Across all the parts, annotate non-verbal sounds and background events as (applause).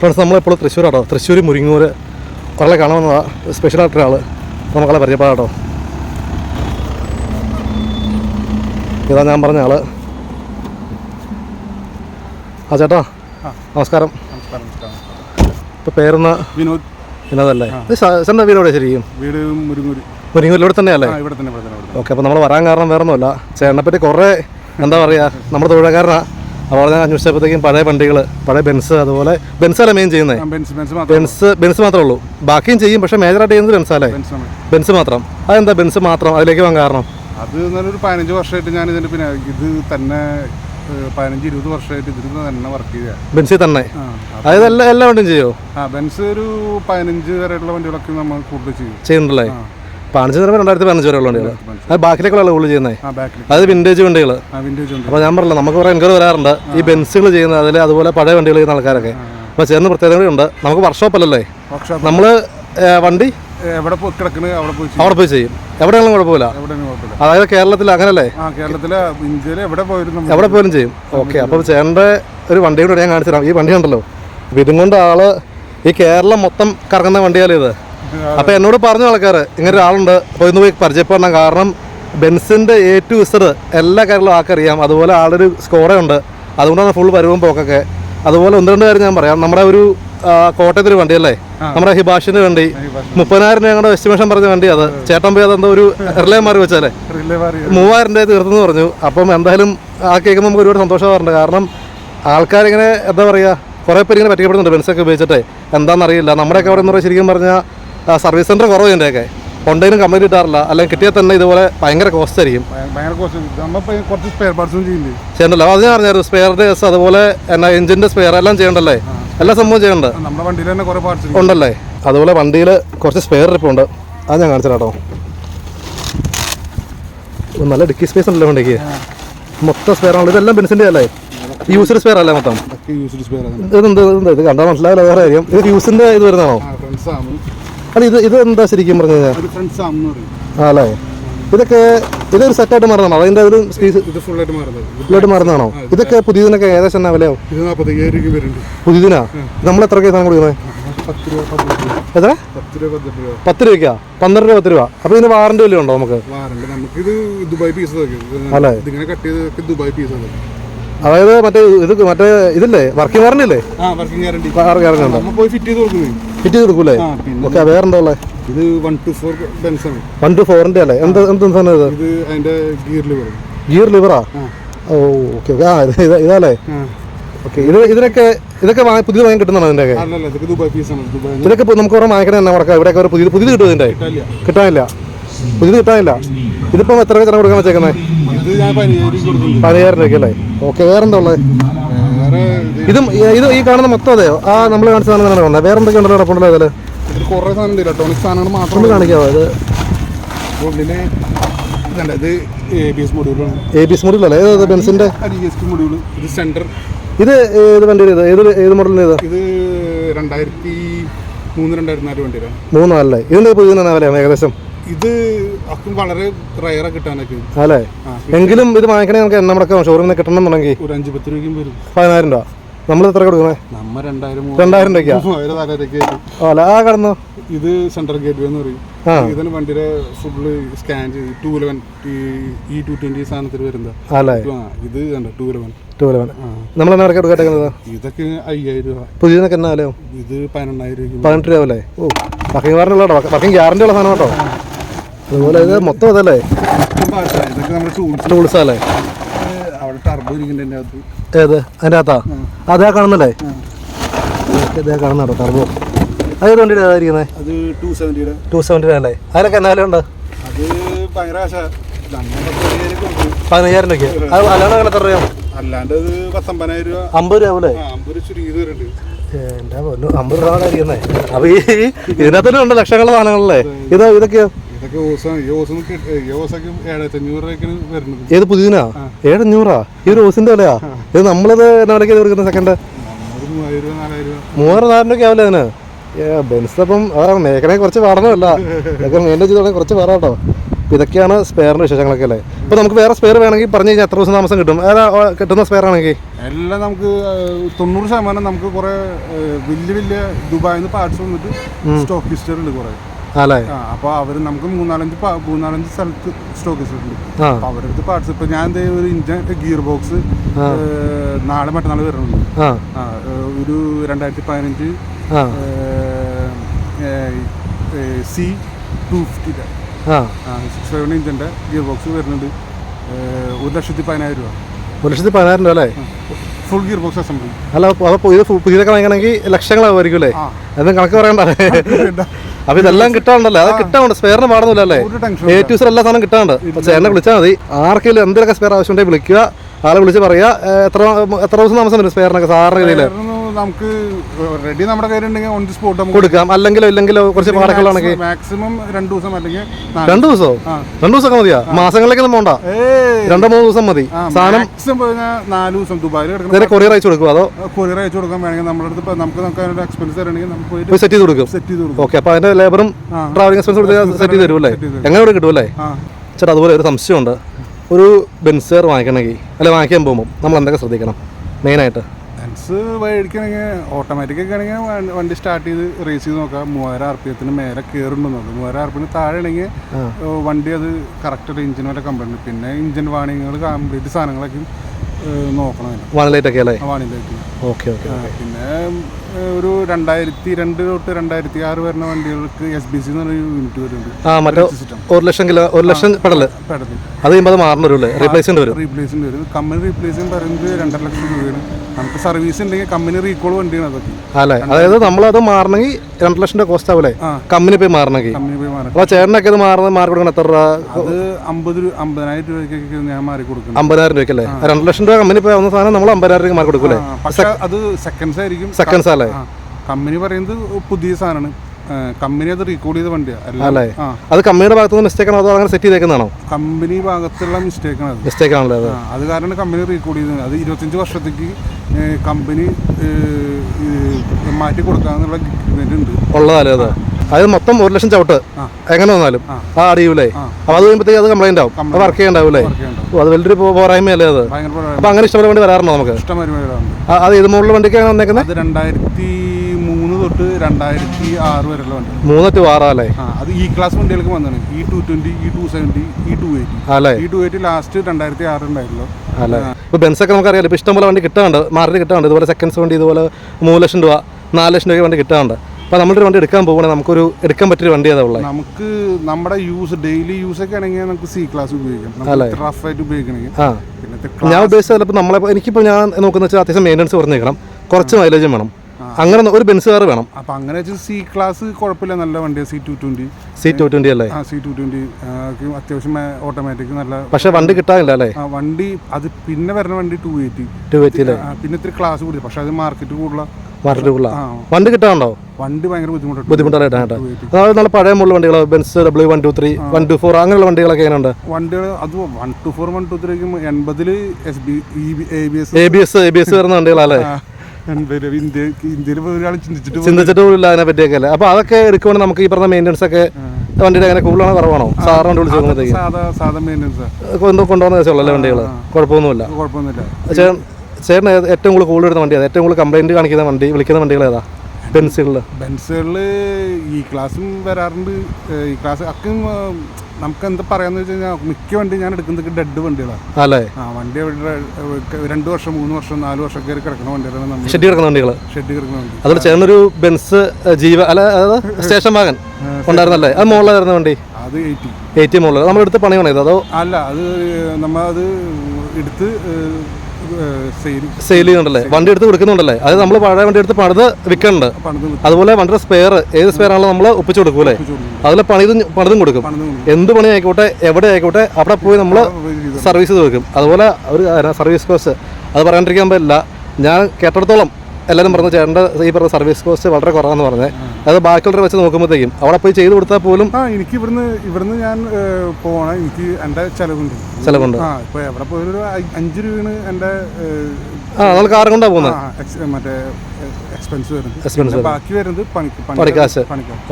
Friends നമ്മളിപ്പോൾ തൃശ്ശൂരാട്ടോ. തൃശ്ശൂർ മുരിങ്ങൂർ ഒരാളെ കാണാൻ വന്നതാ ഒരാൾ ആൾ നമുക്കളെ പരിചയപ്പെടാട്ടോ. ഇതാ ഞാൻ പറഞ്ഞ ആൾ. ആ ചേട്ടാ. നമസ്കാരം. ഇപ്പോൾ പേരുന്ന? വിനോദ്. വിനോദല്ലേ? ചേട്ടന്റെ വീട് എവിടെ ശരിക്കും? വീട് തന്നെയല്ലേ ആ ഇവിടെ തന്നെ ഇവിടെ തന്നെ ഓക്കെ അപ്പോൾ നമ്മൾ വരാൻ കാരണം വേറെ ഒന്നുമല്ല ചേട്ടനെ പറ്റി കുറേ എന്താ പറയുക നമ്മുടെ തൊഴിലുകാരനാണ് അപ്പോൾ ഞാൻ അന്വേഷിച്ചപ്പോഴത്തേക്കും പഴയ വണ്ടികൾ പഴയ ബെൻസ് അതുപോലെ ബെൻസല്ല മെയിൻ ചെയ്യുന്നത് ബെൻസ് ബെൻസ് മാത്രം ബെൻസ് ബെൻസ് മാത്രമേ ഉള്ളൂ. ബാക്കിയും ചെയ്യും പക്ഷേ മേജറായിട്ട് ചെയ്യുന്നത് ബെൻസാലേ ബെൻസ് മാത്രം. അതെന്താ ബെൻസ് മാത്രം? അതിലേക്ക് പോകാൻ കാരണം? അത് ഒരു പതിനഞ്ച് വർഷമായിട്ട് ഞാൻ ഇതിന്റെ പിന്നെ ഇത് തന്നെ പതിനഞ്ച് ഇരുപത് വർഷമായിട്ട് ഇതിൽ തന്നെ വർക്ക് ചെയ്യുക ബെൻസിൽ തന്നെ? അതായത് എല്ലാ എല്ലാ വണ്ടിയും ചെയ്യുമോ ആ ബെൻസ് ഒരു പതിനഞ്ച് വരെയുള്ള വണ്ടികളൊക്കെ നമ്മൾ കൂടുതൽ ചെയ്യും. ചെയ്യുന്നുണ്ടല്ലേ. പതിനഞ്ച് തരം രണ്ടായിരത്തി പതിനഞ്ച് വരെയുള്ള വണ്ടികൾ അത് ബാക്കിലേക്കുള്ള കൂടുതൽ ചെയ്യുന്നത്. അത് വിന്റേജ് വണ്ടികൾ അപ്പോൾ ഞാൻ പറഞ്ഞില്ല നമുക്ക് കുറേ എൻക്വയറി വരാറുണ്ട്. ഈ ബെൻസുകൾ ചെയ്യുന്ന അതിൽ അതുപോലെ പഴയ വണ്ടികൾ ചെയ്യുന്ന ആൾക്കാരൊക്കെ. അപ്പോൾ ചേർന്ന് പ്രത്യേകതകളുണ്ട് നമുക്ക് വർക്ക്ഷോപ്പ് അല്ലല്ലേ? നമ്മൾ വണ്ടി എവിടെ പോയി കിടക്കണ് അവിടെ പോയി ചെയ്യും. അവിടെ പോയി ചെയ്യും. എവിടെയാണെങ്കിലും കുഴപ്പമില്ല. അതായത് കേരളത്തിൽ അങ്ങനല്ലേ? ആ കേരളത്തിലെ ഇന്ത്യയിൽ എവിടെ പോയാലും എവിടെ പോലും ചെയ്യും. ഓക്കെ അപ്പോൾ ചേട്ടന്റെ ഒരു വണ്ടി കൂടെ ഞാൻ കാണിച്ചു തരാം ഈ വണ്ടി ഉണ്ടല്ലോ. അപ്പോൾ ഇതും കൊണ്ട് ആൾ ഈ കേരളം മൊത്തം കറങ്ങുന്ന വണ്ടിയാലേ ഇത്? അപ്പോൾ എന്നോട് പറഞ്ഞ ആൾക്കാർ ഇങ്ങനെ ഒരാളുണ്ട് അപ്പോൾ ഇന്ന് പോയി പരിചയപ്പെടണം. കാരണം ബെൻസിന്റെ എ ടു ഇസഡ് എല്ലാ കാര്യങ്ങളും ആൾക്കറിയാം. അതുപോലെ ആളൊരു സ്കോറേ ഉണ്ട്. അതുകൊണ്ടാണ് ഫുൾ വരുവും പോക്കൊക്കെ. അതുപോലെ ഒന്ന് രണ്ട് കാര്യം ഞാൻ പറയാം. നമ്മുടെ ഒരു ആ, വണ്ടി അല്ലേ? നമ്മുടെ ഹിബാഷിന്റെ വണ്ടി. മുപ്പതിനായിരം ഞങ്ങളുടെ എസ്റ്റിമേഷൻ പറഞ്ഞ വണ്ടി അത്. ചേട്ടൻ പോയി എന്തോ ഒരു റിലേ മാറി വെച്ചാലേ മൂവായിരം രൂപ തീർത്തെന്ന് പറഞ്ഞു. അപ്പം എന്തായാലും ആ കേൾക്കുമ്പോൾ നമുക്ക് ഒരുപാട് സന്തോഷമാറുണ്ട് കാരണം ആൾക്കാരിങ്ങനെ എന്താ പറയുക കുറേ പേര് ഇങ്ങനെ പറ്റിക്കപ്പെടുന്നുണ്ട് ബെൻസൊക്കെ ഉപയോഗിച്ചിട്ടേ. എന്താണെന്നറിയില്ല നമ്മുടെയൊക്കെ അവിടെ എന്ന് പറയുക ശരിക്കും പറഞ്ഞാൽ സർവീസ് സെന്റർ കുറവ് ഇതിന്റെയൊക്കെ കൊണ്ടതിനും കമ്പനി കിട്ടാറില്ല അല്ലെങ്കിൽ കിട്ടിയാൽ തന്നെ ഇതുപോലെ ഭയങ്കര കോസ്റ്റ് ആയിരിക്കും. ഭയങ്കര കോസ്റ്റ് കുറച്ച് സ്പെയർ പാർട്സും ചെയ്യുന്നുണ്ട്. ചെയ്യണ്ടല്ലോ. അത് ഞാൻ പറഞ്ഞായിരുന്നു സ്പെയറിന്റെ കേസ് അതുപോലെ എന്നാ എഞ്ചിന്റെ സ്പെയർ എല്ലാം ചെയ്യണ്ടല്ലേ? എല്ലാ സംഭവം ചെയ്യണ്ട? നമ്മുടെ വണ്ടിയിൽ തന്നെ കുറേ പാർട്സ് ഉണ്ടല്ലേ? അതുപോലെ വണ്ടിയിൽ കുറച്ച് സ്പെയർ ഇരിപ്പുണ്ട് അത് ഞാൻ കാണിച്ചു കേട്ടോ. നല്ല ഡിക്കി സ്പേസ് ഉണ്ടല്ലോ വണ്ടിക്ക്. മൊത്തം സ്പെയർ ആണല്ലോ ഇതെല്ലാം ബെൻസിന്റെ അല്ലേ? യൂസർ സ്പെയർ അല്ലേ മൊത്തം? യൂസ്ഡ് സ്പെയർ ഇതെന്ത് ഇതെന്ത്? ഇത് കണ്ടാൽ മനസ്സിലാവില്ല വേറെ കാര്യം. ഇത് യൂസിന്റെ ഇത് വരുന്നതാണോ? അല്ല ഇത് ഇത് എന്താ ശരിക്കും പറഞ്ഞു കഴിഞ്ഞാൽ അല്ലേ ഇതൊക്കെ ഇതൊരു സെറ്റായിട്ട് മാറുന്നതാണോ? അതിന്റെ ഒരു സ്പീസ് ഇത് ഫുള്ളായിട്ട് മാറുന്നത്. ഇതിലോട്ട് മാറുന്നതാണോ? ഇതൊക്കെ പുതിയതിനൊക്കെ ഏകദേശം എന്നാ വിലയാവും? ഇത് നാൽപ്പത്തയ്യായിരം രൂപ വരുന്നുണ്ട്. പുതിയതിനാ? നമ്മൾ എത്ര കേസാണ് കൊടുക്കുന്നത്? എത്ര? പത്ത് രൂപയ്ക്കാ? പന്ത്രണ്ട് രൂപ പത്ത് രൂപ. അപ്പൊ ഇതിന് വാറന്റി വല്ലതും ഉണ്ടോ നമുക്ക്? വാറണ്ട് നമുക്കിത് ദുബായ് പീസ് അല്ലേ? ഇതിങ്ങനെ കട്ട് ചെയ്തൊക്കെ ദുബായ് പീസ് അതായത് മറ്റേ ഇത് മറ്റേ ഇതില്ലേ? വർക്കിംഗ് വാറന്റി അല്ലേ വർക്കിംഗ് പോയി ഫിറ്റ് ചെയ്ത് കൊടുക്കുന്നത് ഫിറ്റ് ചെയ്ത് കൊടുക്കൂലേ? ഓക്കെ വേറെന്താ ഉള്ളത് ഇത് വൺ ടു ഫോർ ബെൻസ് ആണ്. വൺ ടു ഫോറിന്റെ അല്ലേ? എന്ത് എന്ത് സാധനം ഇത്? ഇത് അതിന്റെ ഗിയർ ലിവർ ഗിയർ ലിവറാ. Oh okay okay. ആ ഇത് ഇതല്ലേ. ഓക്കെ ഇത് ഇതിനൊക്കെ ഇതൊക്കെ പുതിയത് വാങ്ങി കിട്ടുന്നതാണ് ഇതൊക്കെ ദുബായ് പീസ് ആണ്. ദുബായ് ഇതൊക്കെ നമുക്ക് ഓരോ വാങ്ങിക്കണേ എന്നാ മറക്കാം. ഇവിടെയൊക്കെ ഒരു പുതിയത് പുതിയത് കിട്ടും ഇതിന്റെ കിട്ടാനില്ല. പുതിയത് കിട്ടാനില്ല. ഇതിപ്പം എത്ര വെച്ചാണ് കൊടുക്കാൻ വെച്ചേക്കുന്നത് പതിനായിരം രൂപയ്ക്ക് അല്ലേ? ഓക്കെ വേറെന്താ ഉള്ളത് വേറെ ഇത് ഇതും ഈ കാണുന്ന മൊത്തം അതെയോ? ആ നമ്മൾ കാണിച്ച സാധനം തന്നെ വന്നത് വേറെ എന്തൊക്കെ ഉണ്ടല്ലോ കിടപ്പുണ്ടല്ലോ അതിൽ കുറേ സാധനം ഇലക്ട്രോണിക് സാധനങ്ങൾ മാത്രം കാണിക്കാവോ? ഉള്ളിൽ ഇതല്ല ഇത് എ ബി എസ് മൊഡ്യൂളാണ് എ ബി എസ് മോഡലല്ലേ ഏത് മൊഡ്യൂൾ ഇത് ഇത് ഏത് വണ്ടിയുടെ ഇത്? ഏത് ഏത് മോഡലിന് ഇത്? ഇത് രണ്ടായിരത്തി മൂന്ന് രണ്ടായിരത്തി നാല് വണ്ടിയിലാണ് മൂന്നല്ലേ ഇതിന്റെ പുതിയ ഏകദേശം? ഇത് അക്കും വളരെ റയറാ കിട്ടാനൊക്കെ. അല്ലേ എങ്കിലും ഇത് വാങ്ങിക്കണേ നമുക്ക് എണ്ണ മുടക്കാം ഷോറൂമിൽ നിന്ന് കിട്ടണമെന്നുണ്ടെങ്കിൽ ഒരു അഞ്ച് പത്ത് രൂപയ്ക്കും വരും. പതിനായിരം രൂപ. നമ്മൾ എത്ര കൊടുക്കണേ? നമ്മ രണ്ടായിരം രണ്ടായിരം രൂപയ്ക്കാ? (laughs) ആ അല്ല ആ കടന്നു. ഇത് സെൻട്രൽ ഗേറ്റ് എന്ന് പറയും. ഇതിന് വണ്ടിയുടെ ഫുള്ള് സ്കാൻ ചെയ്ത് ടു ലെവൻ ഈ ടു ട്വന്റി സാധനത്തിൽ വരുന്നത്. അല്ലേ ഇത് കണ്ട? ടു ലെവൻ ടൂ ലെവൻ നമ്മൾ ഇതൊക്കെ അയ്യായിരം രൂപ. ഇത് പതിനെണ്ണായിരം രൂപയ്ക്ക് പതിനെട്ട് രൂപ അല്ലേ ഓ വർക്കിംഗ് വാറണ്ടി ഉള്ള വർക്കിംഗ് ഗ്യാരണ്ടി ഉള്ള സാധനം കേട്ടോ? അതുപോലെ ഇത് മൊത്തം അതല്ലേ? ഇപ്പം ഭാഷ ഇതൊക്കെ നമ്മുടെ ടൂൾസ് ടൂൾസ് അല്ലേ അവിടെ ടർബോ ഇരിക്കുന്നുണ്ട് അതിന്റെ അകത്ത് ഏത്? അതിന്റെ അകത്താ അതേ കാണുന്നല്ലേ? ഇതേ കാണുന്നുണ്ടോ ടർബോ. ടർബോ ഏത് വണ്ടിയുടെ ഏതായിരിക്കുന്നത് അത് ടു സെവന്റിയുടെ. ടു അല്ലേ? അതിനൊക്കെ എന്നാലും ഉണ്ട്? അത് ഭയങ്കര പതിനയ്യായിരം രൂപയ്ക്ക് അത് അല്ലാണ്ട് അങ്ങനെ എത്ര രൂപ അല്ലാണ്ട് അത് പത്തൊമ്പതിനായിരം രൂപ. അമ്പത് രൂപ അല്ലേ? അമ്പത് എന്റെ അമ്പത് രൂപ ആയിരിക്കുന്നേ അപ്പൊ ഈ ഇതിനകത്തന്നെ ഉണ്ട് ലക്ഷങ്ങളുടെ സാധനങ്ങളല്ലേ? ഇത് ഇതൊക്കെയോ? ഏത് പുതിയതിനാ? ഏഴഞ്ഞൂറാ? ഈ ഒരു ഓസിന്റെ വിലയാ ഇത് നമ്മളത് വിലയ്ക്ക് കൊടുക്കുന്ന സെക്കൻഡ് മൂവായിരം നാലായിരം രൂപ. ആവില്ല അതിന്? ബെൻസ് അപ്പം ആ മേഖലയെ കുറച്ച് പാടണമല്ല ഇതൊക്കെ മെയിന്റെ ചെയ്ത് കുറച്ച് കുറച്ച് കേട്ടോ. അപ്പോൾ ഇതൊക്കെയാണ് സ്പെയറിന്റെ വിശേഷങ്ങളൊക്കെ അല്ലേ? അപ്പൊ നമുക്ക് വേറെ സ്പെയർ വേണമെങ്കിൽ പറഞ്ഞു കഴിഞ്ഞാൽ എത്ര ദിവസം താമസം കിട്ടും? ഏതാ കിട്ടുന്ന സ്പെയർ ആണെങ്കിൽ? എല്ലാം നമുക്ക് തൊണ്ണൂറ് ശതമാനം നമുക്ക് കുറെ വലിയ വലിയ ദുബായിൽ നിന്ന് പാർട്സ് വന്നിട്ട് സ്റ്റോക്ക് ഹിസ്റ്ററിൽ കുറെ. അപ്പോൾ അവർ നമുക്ക് മൂന്നാലഞ്ച് മൂന്നാലഞ്ച് സ്ഥലത്ത് സ്റ്റോക്ക് വെച്ചിട്ടുണ്ട് അപ്പൊ അവരടുത്ത് അവരുടെ പാർട്സ് ഇപ്പൊ ഞാൻ ദേ ഒരു ഇഞ്ചൻ ഗിയർ ബോക്സ് നാളെ മറ്റന്നാൾ വരുന്നുണ്ട് ഒരു രണ്ടായിരത്തി പതിനഞ്ച് സി ടു ഫിഫ്റ്റിയുടെ ആ. സിക്സ് സെവൻ ഇഞ്ചിന്റെ ഗിയർ ബോക്സ് വരുന്നുണ്ട്. ഒരു ലക്ഷത്തി പതിനായിരം രൂപ. ഒരു ലക്ഷത്തി പതിനായിരം രൂപ അല്ലേ? ഫുൾ ഗിയർ ബോക്സ് അസംബ്ലി അല്ല അപ്പോൾ ഇത് പുതിയതൊക്കെ വാങ്ങിക്കണമെങ്കിൽ ലക്ഷങ്ങളാവുമായിരിക്കും അല്ലേ. അതും കണക്ക് പറയണ്ട. അപ്പോൾ ഇതെല്ലാം കിട്ടാണ്ടല്ലേ അത് കിട്ടാണ്ട് സ്പെയറിന് പാടുന്നില്ല അല്ലേ? എ ടു സർ എല്ലാ സാധനം കിട്ടാണ്ട് പക്ഷെ ചേട്ടനെ വിളിച്ചാൽ മതി. ആർക്കെങ്കിലും എന്തെങ്കിലുമൊക്കെ സ്പെയർ ആവശ്യമുണ്ടെങ്കിൽ വിളിക്കുക. ആളെ വിളിച്ച് പറയുക എത്ര എത്ര ദിവസം താമസം വരും സ്പെയറിനൊക്കെ സാറിന് രീതിയിൽ നമുക്ക് റെഡി നമ്മുടെ കയ്യിലുണ്ടെങ്കിൽ ഓൺ ദി സ്പോട്ട് നമുക്ക് കൊടുക്കാം. അല്ലെങ്കിലോ ഇല്ലെങ്കിലോ കുറച്ച് പാടക്കളാണെങ്കിൽ മാക്സിമം രണ്ട് ദിവസം അല്ലെങ്കിൽ നാല് രണ്ട് ദിവസമോ? ദിവസം രണ്ട് ദിവസമൊക്കെ മതിയാ? മാസങ്ങളിലേക്കൊന്നും പോണ്ട. ഏയ്. രണ്ടോ മൂന്ന് ദിവസം മതി. സാധനം മാക്സിമം നാല് ദിവസം ദുബായിൽ നേരെ കൊറിയർ അയച്ചു കൊടുക്കും അതോ? കൊറിയർ അയച്ചു കൊടുക്കാൻ വേണമെങ്കിൽ നമ്മുടെ അടുത്ത് ഇപ്പൊ നമുക്ക് നമുക്ക് അതിനൊരു എക്സ്പെൻസ് തരണമെങ്കിൽ നമുക്ക് പോയിട്ട് പോയി സെറ്റ് ചെയ്ത് കൊടുക്കും. സെറ്റ് ചെയ്ത് കൊടുക്കും. ഓക്കെ അപ്പൊ അതിന്റെ ലേബറും ആ. ട്രാവലിംഗ് എക്സ്പെൻസ് കൊടുത്ത് സെറ്റ് ചെയ്ത് തരും അല്ലേ set ചെയ്ത് എങ്ങനെ ഇവിടെ കിട്ടും അല്ലേ? ആ. ചേട്ടാ അതുപോലെ ഒരു സംശയമുണ്ട്. ഒരു ബെൻസർ വാങ്ങിക്കണമെങ്കിൽ അല്ലെ വാങ്ങിക്കാൻ പോകുമ്പോൾ നമ്മൾ എന്തൊക്കെ ശ്രദ്ധിക്കണം? മെയിനായിട്ട് ലെൻസ് ഓട്ടോമാറ്റിക് ഒക്കെ ആണെങ്കിൽ വണ്ടി- സ്റ്റാർട്ട് ചെയ്ത് റേസ് ചെയ്ത് നോക്കാം. മൂവായിരം ആർ പി എത്തിന് മേലെ കയറുന്നുണ്ടോ നോക്കാം മൂവായിരം ആർ പി താഴെ ആണെങ്കിൽ വണ്ടി അത് കറക്റ്റ് എഞ്ചിന് വരെ കമ്പനി പിന്നെ ഇഞ്ചിൻ വാണിങ്ങൾ കംപ്ലീറ്റ് സാധനങ്ങളൊക്കെ നോക്കണം ലൈറ്റ് ഒക്കെ അല്ലേ? ഓക്കെ ഓക്കെ പിന്നെ ഒരു രണ്ടായിരത്തി രണ്ട് തൊട്ട് രണ്ടായിരത്തി ആറ് വരുന്ന വണ്ടികൾക്ക് എസ് ബി സി എന്ന് പറഞ്ഞ യൂണിറ്റ് വരുന്നുണ്ട്. ആ മറ്റേ ഒരു ലക്ഷം കിലോ ഒരു ലക്ഷം പെടൽ. പെടൽ. അത് കഴിയുമ്പോൾ അത് വരും റീപ്ലേസ്മെന്റ് വരും. വരും. കമ്പനി റീപ്ലേസ്മെന്റ് പറയുന്നത് രണ്ടര ലക്ഷം രൂപയാണ്. നമുക്ക് സർവീസ് ഉണ്ടെങ്കിൽ കമ്പനി റീകോൾ വണ്ടിയാണ് അതൊക്കെ. അല്ലേ? അതായത് നമ്മളത് മാറണമെങ്കിൽ രണ്ട് ലക്ഷം രൂപ കോസ്റ്റ് ആവില്ലേ. കമ്പനി പോയി മാറണമെങ്കിൽ. അപ്പോൾ ചേട്ടനൊക്കെ ഇത് മാറുന്നത് മാറി കൊടുക്കണം എത്ര രൂപ? അത് അമ്പത് അമ്പതിനായിരം രൂപയ്ക്കൊക്കെ ഞാൻ മാറി കൊടുക്കുന്നത് അമ്പതിനായിരം രൂപയ്ക്കല്ലേ രണ്ട് ലക്ഷം രൂപ കമ്പനി പോയി സാധനം നമ്മൾ അമ്പതിനായിരം രൂപ മാർക്ക് കൊടുക്കൂലേ ആ, അത് സെക്കൻഡ്സ് ആയിരിക്കും. സെക്കൻഡ്സ് അല്ലേ കമ്പനി പറയുന്നത് പുതിയ സാധനമാണ്. കമ്പനി അത് റീകോൾ ചെയ്ത വണ്ടിയാണ് അല്ലേ? അത് കമ്പനിയുടെ ഭാഗത്തു നിന്ന് മിസ്റ്റേക്ക് ആണോ? അതോ അങ്ങനെ സെറ്റ് ചെയ്തേക്കുന്നതാണോ? കമ്പനി ഭാഗത്തുള്ള മിസ്റ്റേക്കാണ് ആണ് മിസ്റ്റേക്ക് ആണല്ലേ അത്? കാരണം കമ്പനി റീകോൾ ചെയ്തത്. അത് ഇരുപത്തഞ്ച് വർഷത്തേക്ക് കമ്പനി മാറ്റി കൊടുക്കാന്നുള്ള ഉണ്ട്. ഉള്ളതല്ലേ അത്? അതായത് മൊത്തം ഒരു ലക്ഷം ചവിട്ട് എങ്ങനെ വന്നാലും ആ. അറിയൂലേ? അടിയൂലേ അപ്പൊ അത് കഴിയുമ്പോഴത്തേക്ക് അത് കംപ്ലൈന്റ് ആവും. അത് വർക്ക് ചെയ്യണ്ടാവൂലേ അത് വലിയൊരു പോരായ്മയല്ലേ അത്? അപ്പൊ അങ്ങനെ ഇഷ്ടമുള്ള വണ്ടി വരാറുണ്ടോ നമുക്ക്? അത് ഇത് മുകളിൽ വണ്ടിക്കാണ് വന്നേക്കുന്നത് അത് രണ്ടായിരത്തി മൂന്ന് തൊട്ട് രണ്ടായിരത്തി ആറ് വരെയുള്ള വണ്ടി. മൂന്ന് ടു ആറല്ലേ അത് ഇ ക്ലാസ് വണ്ടികൾക്ക് വന്നതാണ്. E two twenty E two seventy E two eighty അല്ലേ ഇ ടു എയ്റ്റി ലാസ്റ്റ് രണ്ടായിരത്തി ആറ് ഉണ്ടായിരുന്നല്ലോ അല്ലേ ബെൻസ് ബെൻസൊക്കെ നമുക്കറിയാലോ. ഇഷ്ടം പോലെ വണ്ടി കിട്ടാണ്ട് മാറി കിട്ടാണ്ട് ഇതുപോലെ സെക്കൻഡ്സ് വണ്ടി ഇതുപോലെ മൂന്ന് ലക്ഷം രൂപ നാല് ലക്ഷം രൂപ വണ്ടി കിട്ടാറുണ്ട് അപ്പോൾ നമ്മളൊരു വണ്ടി എടുക്കാൻ പോകുകയാണെങ്കിൽ നമുക്കൊരു എടുക്കാൻ പറ്റിയ വണ്ടി ഏതാ ഉള്ളത്? നമുക്ക് നമ്മുടെ യൂസ് ഡെയിലി യൂസ് ഒക്കെ ആണെങ്കിൽ നമുക്ക് സി ക്ലാസ് ഉപയോഗിക്കാം? റഫ് ആയിട്ട് ഉപയോഗിക്കണമെങ്കിൽ. ഞാൻ ഉദ്ദേശിച്ചത് ചിലപ്പോൾ നമ്മളെ എനിക്കിപ്പോൾ ഞാൻ നോക്കുന്ന വെച്ചാൽ അത്യാവശ്യം മെയിന്റനൻസ് കുറഞ്ഞേക്കണം. കുറച്ച് മൈലേജും വേണം. അങ്ങനെ ഒരു ബെൻസ് കാർ വേണം. അപ്പൊ അങ്ങനെ വെച്ചാൽ സി ക്ലാസ് കുഴപ്പമില്ല. നല്ല വണ്ടിയാണ് C two twenty. C two twenty അല്ലേ? ആ സി ടു ട്വന്റി. അത്യാവശ്യം ഓട്ടോമാറ്റിക് നല്ല പക്ഷേ വണ്ടി കിട്ടാനില്ല അല്ലേ? ആ, വണ്ടി അത് പിന്നെ വരുന്ന വണ്ടി ടു എയ്റ്റി ടു എയ്റ്റി അല്ലേ? പിന്നെ ഇത്തിരി ക്ലാസ് കൂടി പക്ഷേ അത് മാർക്കറ്റ് കൂടുതല. മാർക്കറ്റ് കൂടുതല. വണ്ടി കിട്ടാനുണ്ടോ? വണ്ടി ഭയങ്കര ബുദ്ധിമുട്ടുണ്ട് ബുദ്ധിമുട്ടായിട്ടാണ് അതായത് നല്ല പഴയ മോഡൽ വണ്ടികൾ Benz W one two three one two four അങ്ങനെയുള്ള വണ്ടികളൊക്കെ എങ്ങനെയുണ്ട്? വണ്ടികൾ അത് one two four one two ത്രീക്കും എൺപതിൽ S B A B S A B S A B S വരുന്ന വണ്ടികളല്ലേ ചിന്തിച്ചിട്ട് പോലും അതിനെ പറ്റിയൊക്കെ അല്ലേ അപ്പൊ അതൊക്കെ എടുക്കുവാണെങ്കിൽ നമുക്ക് ഈ പറഞ്ഞ മെയിന്റനൻസ് ഒക്കെ വണ്ടിയുടെ അങ്ങനെ കൂടുതലാണോ കുറവാണോ? സാറിന് വണ്ടി വിളിച്ച് മെയിന്റെനൻസ് എന്തോ കൊണ്ടുപോകുന്ന ദിവസമുള്ളല്ലേ വണ്ടികൾ കുഴപ്പമൊന്നുമില്ല. ചേട്ടൻ ഏറ്റവും കൂടുതൽ കൂടുതൽ വണ്ടിയാണ് വണ്ടി ഏതാ ഏറ്റവും കൂടുതൽ കംപ്ലൈന്റ് കാണിക്കുന്ന വണ്ടി വിളിക്കുന്ന വണ്ടികൾ ഏതാ പെൻസിലിൽ ബെൻസുകളിൽ ഈ ക്ലാസ്സും വരാറുണ്ട്. ഈ ക്ലാസ് അക്കും നമുക്ക് എന്താ പറയാന്ന് വെച്ച് കഴിഞ്ഞാൽ മിക്ക വണ്ടി ഞാൻ എടുക്കുന്നത് ഡെഡ് വണ്ടികളാണ്. അല്ലേ ആ വണ്ടി രണ്ടു വർഷം മൂന്ന് വർഷം നാല് വർഷം കയറി കിടക്കുന്ന വണ്ടികളാണ് ഷെഡ് കിടക്കുന്ന വണ്ടികൾ ഷെഡ് കിടക്കുന്ന വണ്ടി. ചേർന്നൊരു ബെൻസ് ജീവ അല്ല അതായത് സ്റ്റേഷൻ വാഗൻ ഉണ്ടായിരുന്നല്ലേ? അത് മുകളിലായിരുന്ന വണ്ടി? അത് എയ്റ്റി എയ്റ്റി മുകളിൽ നമ്മൾ എടുത്ത് പണി പണിയത് അതോ അല്ല അത് നമ്മൾ അത് എടുത്ത് സെയിൽ. ചെയ്യുന്നുണ്ടല്ലേ? വണ്ടി എടുത്ത് കൊടുക്കുന്നുണ്ടല്ലേ അത് നമ്മൾ പഴയ വണ്ടി എടുത്ത് പണിത് വിൽക്കുന്നുണ്ട് അതുപോലെ വണ്ടിയുടെ സ്പെയർ ഏത് സ്പെയർ ആണല്ലോ നമ്മൾ ഒപ്പിച്ചു കൊടുക്കൂലേ കൊടുക്കും. അതിൽ പണിതും പണിതും കൊടുക്കും. എന്ത് പണി ആയിക്കോട്ടെ എവിടെ ആയിക്കോട്ടെ അവിടെ പോയി നമ്മൾ സർവീസ് ചെയ്ത് വെക്കും അതുപോലെ ഒരു സർവീസ് കോസ്റ്റ് അത് പറയാണ്ടിരിക്കാൻ പറ്റില്ല. ഞാൻ കേട്ടിടത്തോളം എല്ലാവരും പറഞ്ഞ ചേട്ടന്റെ ഈ പറഞ്ഞ സർവീസ് കോസ്റ്റ് വളരെ കുറവാന്ന് പറഞ്ഞത് അത് ബാക്കിയുള്ളവരെ വെച്ച് നോക്കുമ്പോഴത്തേക്കും അവിടെ പോയി ചെയ്ത് കൊടുത്താൽ പോലും ആ എനിക്ക് ഇവിടുന്ന് ഇവിടുന്ന് ഞാൻ പോകണം എനിക്ക് എന്റെ ചിലവുണ്ട്. ചിലവുണ്ട്. ആ ഇപ്പോൾ എവിടെ ഒരു അഞ്ച് രൂപയാണ് എന്റെ ആ നമ്മൾ കാറും കൊണ്ടാണ് പോകുന്നത് മറ്റേ എക്സ്പെൻസ് വരുന്നത്. ബാക്കി വരുന്നത് പണിക്ക് പണിക്കാശ്.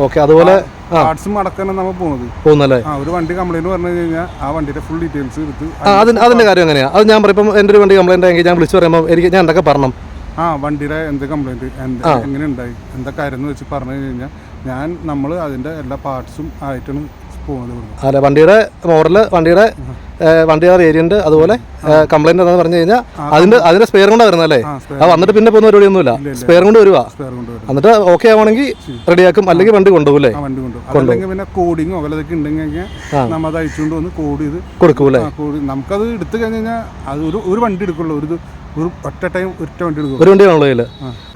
ഓക്കെ അതുപോലെ പാർട്സും അടക്കാനാണ് നമ്മൾ പോകുന്നത്. പോകുന്നല്ലേ? ആ ഒരു വണ്ടി കംപ്ലൈന്റ് പറഞ്ഞു കഴിഞ്ഞാൽ ആ വണ്ടിയുടെ ഫുൾ ഡീറ്റെയിൽസ് എടുത്ത് ആ അതിന് കാര്യം എങ്ങനെയാ? അത് ഞാൻ പറയും ഇപ്പം എന്റെ ഒരു വണ്ടി കംപ്ലൈന്റ് ആയെങ്കിൽ ഞാൻ വിളിച്ചു പറയുമ്പോൾ എനിക്ക് ഞാൻ എന്തൊക്കെ പറഞ്ഞു ആ വണ്ടിയുടെ എന്ത് കംപ്ലൈന്റ് എങ്ങനെ ഉണ്ടായി എന്താ കാര്യം എന്ന് വെച്ച് പറഞ്ഞു കഴിഞ്ഞാൽ ഞാൻ നമ്മൾ അതിന്റെ എല്ലാ പാർട്സും ആയിട്ടാണ് പോകുന്നത്. അല്ല വണ്ടിയുടെ മോഡൽ വണ്ടിയുടെ വണ്ടിയാർ വണ്ടിയുടെ വേരിയന്റ് അതുപോലെ കംപ്ലൈന്റ് എന്താണെന്ന് പറഞ്ഞു കഴിഞ്ഞാൽ അതിന്റെ അതിന്റെ സ്പെയർ കൊണ്ട് വരുന്നല്ലേ ആ അത് വന്നിട്ട് പിന്നെ പോകുന്ന പരിപാടി ഒന്നുമില്ല സ്പെയർ കൊണ്ട് വരുവാ. എന്നിട്ട് ഓക്കെ ആവണമെങ്കിൽ റെഡിയാക്കും അല്ലെങ്കിൽ വണ്ടി കൊണ്ടുപോകും ആ വണ്ടി കൊണ്ടുപോകും. പിന്നെ കോഡിങ്ങോ വല്ലതൊക്കെ ഉണ്ടെങ്കിൽ നമ്മൾ അത് അയച്ചുകൊണ്ട് വന്ന് കോഡ് ചെയ്ത് ആ കോഡ് നമുക്കത് എടുത്തു കഴിഞ്ഞ് കഴിഞ്ഞാൽ അത് ഒരു ഒരു വണ്ടി എടുക്കുള്ളൂ. ഒരു ഒരു ഒറ്റ ടൈം ഒറ്റ വണ്ടി എടുക്കും. ഒരു വണ്ടിയാണല്ലോ ഉള്ളതിൽ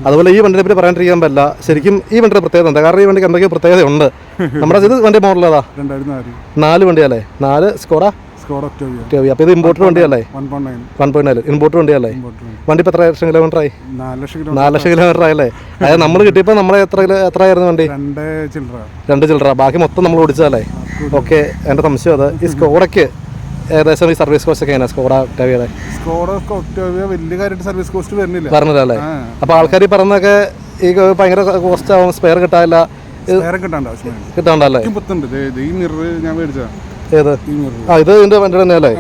അതുപോലെ ഈ വണ്ടിനെ പറ്റി പറയാണ്ടിരിക്കാൻ പറ്റില്ല. ശരിക്കും ഈ വണ്ടിയുടെ പ്രത്യേകത എന്താ? കാരണം ഈ വണ്ടിക്ക് എന്തൊക്കെയോ പ്രത്യേകതയുണ്ട്. നമ്മുടെ ഇത് വണ്ടി മോഡൽ ഏതാ രണ്ടായിരത്തി നാല്. നാല് വണ്ടിയല്ലേ? നാല് സ്കോഡ അപ്പോൾ ഇത് importer വണ്ടിയല്ലേ? One point nine. Import importer വണ്ടിയല്ലേ? വണ്ടി. ഇപ്പോൾ എത്ര ലക്ഷം കിലോമീറ്റർ ആയി നാല് ലക്ഷം കിലോമീറ്റർ ആയല്ലേ? അതായത് നമ്മൾ കിട്ടിയപ്പോൾ നമ്മളെ എത്ര എത്ര ആയിരുന്നു വണ്ടി? രണ്ട് ചില്ലറ. രണ്ട് ചില്ലറ. ബാക്കി മൊത്തം നമ്മൾ ഓടിച്ചതല്ലേ? ഓക്കെ. എന്റെ സംശയം അത്. ഈ സ്കോഡയ്ക്ക് ഏകദേശം ഈ സർവീസ് കോസ്റ്റ് ഒക്കെ എങ്ങനെയാണ് സ്കോഡ ഒക്ടോവിയുടെ സ്കോഡ ഒക്ടോവിയ വലിയ കാര്യമായിട്ട് സർവീസ് കോസ്റ്റ് വരുന്നില്ല. പറഞ്ഞതല്ലേ അപ്പോൾ ആൾക്കാർ പറഞ്ഞൊക്കെ ഈ ഭയങ്കര കോസ്റ്റ് ആവും സ്പെയർ കിട്ടാനില്ല. കിട്ടാണ്ടല്ലേ? ഈ മിറർ ഞാൻ ഏത്? ആ ഇത് ഇതിന്റെ വണ്ടി തന്നെയല്ലേ?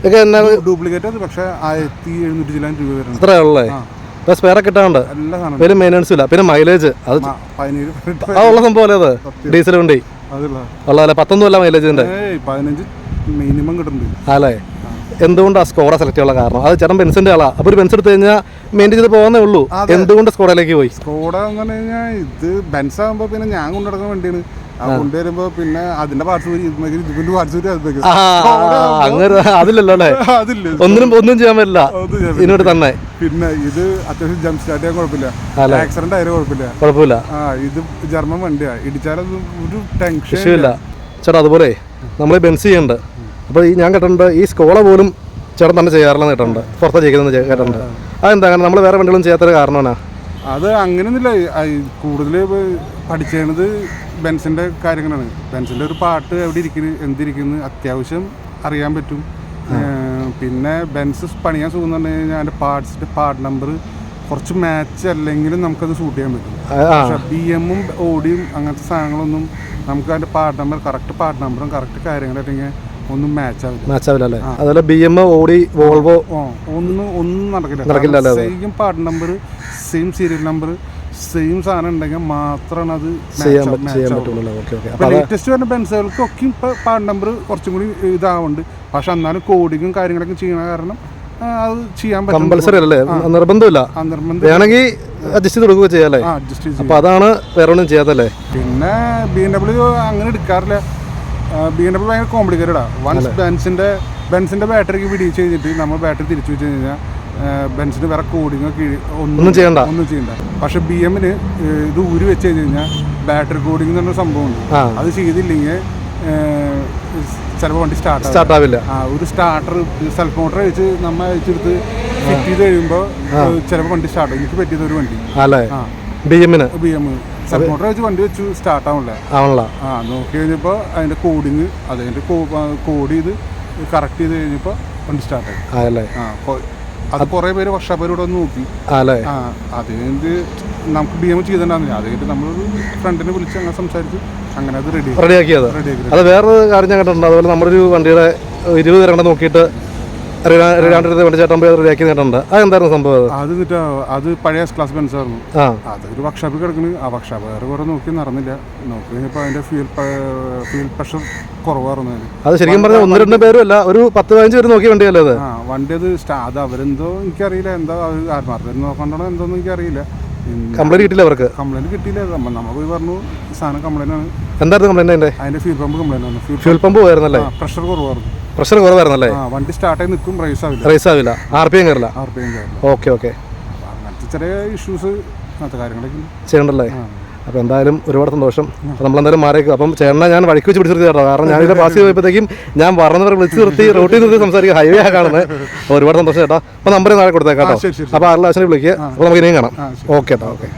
ഇതൊക്കെ എന്നാ ഡ്യൂപ്ലിക്കേറ്റ് പക്ഷേ ആയിരത്തി എഴുന്നൂറ്റി ചില്ലാൻ രൂപ വരുന്നത് ഇത്രയേ ഉള്ളേ? ആ. ഇപ്പോൾ സ്പെയർ കിട്ടാണ്ട്. എല്ലാ സാധനം വലിയ മെയിന്റനൻസും ഇല്ല. പിന്നെ മൈലേജ് അത് ആ, പതിനേഴ് ആ ഉള്ള സംഭവം അല്ലേ അത് ഡീസൽ വണ്ടി. ഉള്ളതല്ലേ? പത്തൊന്നും അല്ല മൈലേജിന്റെ പതിനഞ്ച് മിനിമം കിട്ടുന്നുണ്ട്. അല്ലേ എന്തുകൊണ്ടാണ് സ്കോഡ സെലക്ട് ചെയ്യാനുള്ള കാരണം? അത് ചേട്ടൻ ബെൻസിന്റെ ആളാ. അപ്പൊ ഒരു ബെൻസ് എടുത്ത് കഴിഞ്ഞാൽ മെയിന്റെയിൻ ചെയ്ത് പോകുന്നേ ഉള്ളൂ. എന്തുകൊണ്ട് സ്കോഡയിലേക്ക് പോയി? സ്കോഡ പറഞ്ഞു കഴിഞ്ഞാൽ ഇത് ബെൻസ് ആകുമ്പോ പിന്നെ ഞാൻ കൊണ്ടുനടക്കാൻ വേണ്ടിയാണ്. ആ കൊണ്ടുവരുമ്പോൾ പിന്നെ അതിന്റെ പാർട്സ് ഇതിന്റെ പാർട്സ് ആ അങ്ങനെ അതില്ലല്ലോ അല്ലേ? (laughs) ഒന്നിനും ഒന്നും ചെയ്യാൻ പറ്റില്ല. ഇതിനോട് തന്നെ. പിന്നെ ഇത് അത്യാവശ്യം ജംപ് സ്റ്റാർട്ട് ചെയ്യാൻ കുഴപ്പമില്ല. ആക്സിഡന്റ് ആയാലും കുഴപ്പമില്ല. കുഴപ്പമില്ല. ആ ഇത് ജർമ്മൻ വണ്ടിയാ. ഇടിച്ചാലും ഒരു ടെൻഷൻ ഇല്ല. ചേട്ടാ അതുപോലെ നമ്മൾ ബെൻസ് ചെയ്യുന്നുണ്ട് അപ്പോൾ ഈ ഞാൻ കേട്ടിട്ടുണ്ട് ഈ സ്കോള പോലും ചേട്ടൻ തന്നെ ചെയ്യാറില്ലെന്ന് കേട്ടിട്ടുണ്ട് പുറത്ത് ചെയ്യുന്നത് കേട്ടിട്ടുണ്ട്. അതെന്താ അങ്ങനെ? നമ്മൾ വേറെ വണ്ടികളും ചെയ്യാത്തൊരു കാരണമാണ് അത് അങ്ങനെയൊന്നുമില്ല. കൂടുതൽ പഠിച്ചത് ബെൻസിന്റെ കാര്യങ്ങളാണ്. ബെൻസിന്റെ ഒരു പാട്ട് എവിടെ ഇരിക്കുന്നു എന്തിരിക്കുന്നു അത്യാവശ്യം അറിയാൻ പറ്റും. പിന്നെ ബെൻസ് പണിയാൻ സുഖം എന്ന് പറഞ്ഞു കഴിഞ്ഞാൽ അതിന്റെ പാർട്സിന്റെ പാർട്ട് നമ്പർ കുറച്ച് മാച്ച് അല്ലെങ്കിലും നമുക്കത് ഷൂട്ട് ചെയ്യാൻ പറ്റും. പക്ഷെ ബി എമ്മും ഓടിയും അങ്ങനത്തെ സാധനങ്ങളൊന്നും നമുക്ക് അതിന്റെ പാർട്ട് നമ്പർ കറക്റ്റ് പാർട്ട് നമ്പറും കറക്റ്റ് കാര്യങ്ങളായിട്ടെങ്കിൽ ഒന്നും മാച്ച് ആവില്ല. മാച്ച് ആവില്ല അല്ലേ? അതുപോലെ ബി എം ഓടി വോൾവോ ഒന്നും ഒന്നും നടക്കില്ല. നടക്കില്ല same part number same serial number same സാധനം ഉണ്ടെങ്കിൽ മാത്രമാണ് അത് ചെയ്യാൻ പറ്റുള്ളൂ ഓക്കെ ഓക്കെ അപ്പൊ ലേറ്റസ്റ്റ് വരുന്ന ബെൻസുകൾക്ക് ഒക്കെ ഇപ്പൊ പാർട്ട് നമ്പർ കുറച്ചും കൂടി ഇതാവുന്നുണ്ട്. പക്ഷെ എന്നാലും കോഡിങ്ങും കാര്യങ്ങളൊക്കെ ചെയ്യണ കാരണം അത് ചെയ്യാൻ പറ്റും. കമ്പൽസറി അല്ലേ? നിർബന്ധമില്ല. വേണമെങ്കിൽ അഡ്ജസ്റ്റ് ചെയ്ത് കൊടുക്കുക ചെയ്യാല്ലേ അഡ്ജസ്റ്റ് ചെയ്ത് അപ്പോൾ അതാണ് വേറെ ഒന്നും ചെയ്യാത്തല്ലേ പിന്നെ ബി എം ഡബ്ല്യു അങ്ങനെ എടുക്കാറില്ല. ബി എം ഡബ്ല്യു ഭയങ്കര കോംപ്ലിക്കേറ്റഡാ വൺസ് ബെൻസിന്റെ ബെൻസിന്റെ ബാറ്ററിക്ക് പിടിച്ച് കഴിഞ്ഞിട്ട് നമ്മൾ ബാറ്ററി തിരിച്ചു വെച്ച് കഴിഞ്ഞാൽ ബെൻസിന് വേറെ കോഡിങ്ങോ ഒന്നും ചെയ്യണ്ട. ഒന്നും ചെയ്യണ്ട. പക്ഷെ ബി എമ്മിന് ഇത് ഊരി വെച്ച് കഴിഞ്ഞ് കഴിഞ്ഞാൽ ബാറ്ററി കോഡിംഗ് എന്ന് പറഞ്ഞ സംഭവമുണ്ട് അത് ചെയ്തില്ലെങ്കിൽ ചിലപ്പോൾ വണ്ടി സ്റ്റാർട്ട് സ്റ്റാർട്ട് ആവില്ല. ആ ഒരു സ്റ്റാർട്ടർ സെൽഫ് മോട്ടർ വെച്ച് നമ്മൾ അയച്ചെടുത്ത് ഫിറ്റ് ചെയ്ത് കഴിയുമ്പോൾ ചിലപ്പോൾ വണ്ടി സ്റ്റാർട്ട് എനിക്ക് പറ്റിയത് ഒരു വണ്ടി. ബി എമ്മിന് ബി എം മോട്ടർ വെച്ച് വണ്ടി വെച്ചു സ്റ്റാർട്ട് ആവില്ല ആവണല്ല. ആ നോക്കി കഴിഞ്ഞപ്പോൾ അതിന്റെ കോഡിങ് അത് അതിന്റെ കോഡ് ചെയ്ത് കറക്റ്റ് ചെയ്ത് കഴിഞ്ഞപ്പോൾ വണ്ടി സ്റ്റാർട്ടായി ആയല്ലേ? ആ അത് കുറേ പേര് വർഷാപ്പേരോട് നോക്കി. ആല്ലേ ആ അത് കഴിഞ്ഞിട്ട് നമുക്ക് ബി എം ചെയ്തിട്ടുണ്ടായിരുന്നില്ല. അത് കഴിഞ്ഞിട്ട് നമ്മളൊരു ഫ്രണ്ടിനെ വിളിച്ച് അങ്ങനെ സംസാരിച്ച് അങ്ങനെ അത് റെഡി റെഡിയാക്കിയത് അത് വേറൊരു കാര്യം ഞാൻ കണ്ടിട്ടുണ്ട്. അതുപോലെ നമ്മുടെ ഒരു വണ്ടിയുടെ ഇരുപത് തരണ്ട നോക്കിയിട്ട് രണ്ടായിരത്തി വണ്ടി ചേട്ടൻ പോയി റെഡിയാക്കി നേട്ടുണ്ട് അത് എന്തായിരുന്നു സംഭവം അത്? അത് എന്നിട്ട് അത് പഴയ ക്ലാസ് ബെൻസ് ആയിരുന്നു. ആ. അതൊരു വർക്ക്ഷോപ്പിൽ കിടക്കുന്നു ആ വർക്ക്ഷോപ്പ് വേറെ കുറേ നോക്കി നടന്നില്ല. നോക്കി കഴിഞ്ഞപ്പോൾ അതിന്റെ ഫ്യൂൽ ഫ്യൂൽ പ്രഷർ കുറവായിരുന്നു അത് ശരിക്കും പറഞ്ഞാൽ ഒന്ന് രണ്ട് പേരും അല്ല ഒരു പത്ത് പതിനഞ്ച് പേര് നോക്കി വണ്ടിയല്ലേ അത്? ആ വണ്ടി അത് സ്റ്റാ അത് അവരെന്തോ എനിക്കറിയില്ല. എന്താ അവർ ആത്മാർത്ഥം നോക്കണ്ടോ എന്തോന്നും എനിക്കറിയില്ല. കംപ്ലൈന്റ് കിട്ടില്ല അവർക്ക്? കംപ്ലൈന്റ് കിട്ടിയില്ല. നമ്മ നമ്മൾ പോയി പറഞ്ഞു സാധനം കംപ്ലൈന്റ് ആണ്. എന്തായിരുന്നു കംപ്ലൈന്റ് അതിന്റെ? അതിന്റെ ഫ്യൂൽ പമ്പ് കംപ്ലൈന്റ് ആണ്. ഫ്യൂൽ പമ്പ് പോയിരുന്നല്ലേ പ്രഷർ കുറവായിരുന്നു. പ്രഷർ കുറവായിരുന്നല്ലേ? ആ വണ്ടി സ്റ്റാർട്ടായി നിൽക്കും റേസ് ആവില്ല. റേസ് ആവില്ല. ആർ പി എം കയറില്ല ആർ പി എം കയറില്ല ഓക്കെ ഓക്കെ അങ്ങനത്തെ ചെറിയ ഇഷ്യൂസ് അങ്ങനത്തെ കാര്യങ്ങളൊക്കെ. ചെയ്യണ്ടല്ലേ. അപ്പോൾ എന്തായാലും ഒരുപാട് സന്തോഷം. അപ്പോൾ നമ്മളെന്തായാലും മാറിയേക്കും. അപ്പം ചേട്ടനെ ഞാൻ വഴിക്ക് വെച്ച് പിടിച്ചിരുത്തി കേട്ടോ. കാരണം ഞാനിത് പാസ് പോയപ്പോഴത്തേക്കും ഞാൻ പറഞ്ഞവരെ വിളിച്ച് നിർത്തി (laughs) റോട്ടിൽ നിർത്തി സംസാരിക്കുക ഹൈവേ ആ കാണുന്നത്. അപ്പോൾ ഒരുപാട് സന്തോഷം ചേട്ടാ. അപ്പോൾ നമ്പർ നാളെ കൊടുത്തേക്കാം കേട്ടോ. ശരി, ശരി, ശരി. അപ്പോൾ ആരുടെ ആവശ്യം വിളിക്കുക അപ്പോൾ നമുക്ക് ഇനിയും കാണാം. ഓക്കെ കേട്ടോ ഓക്കെ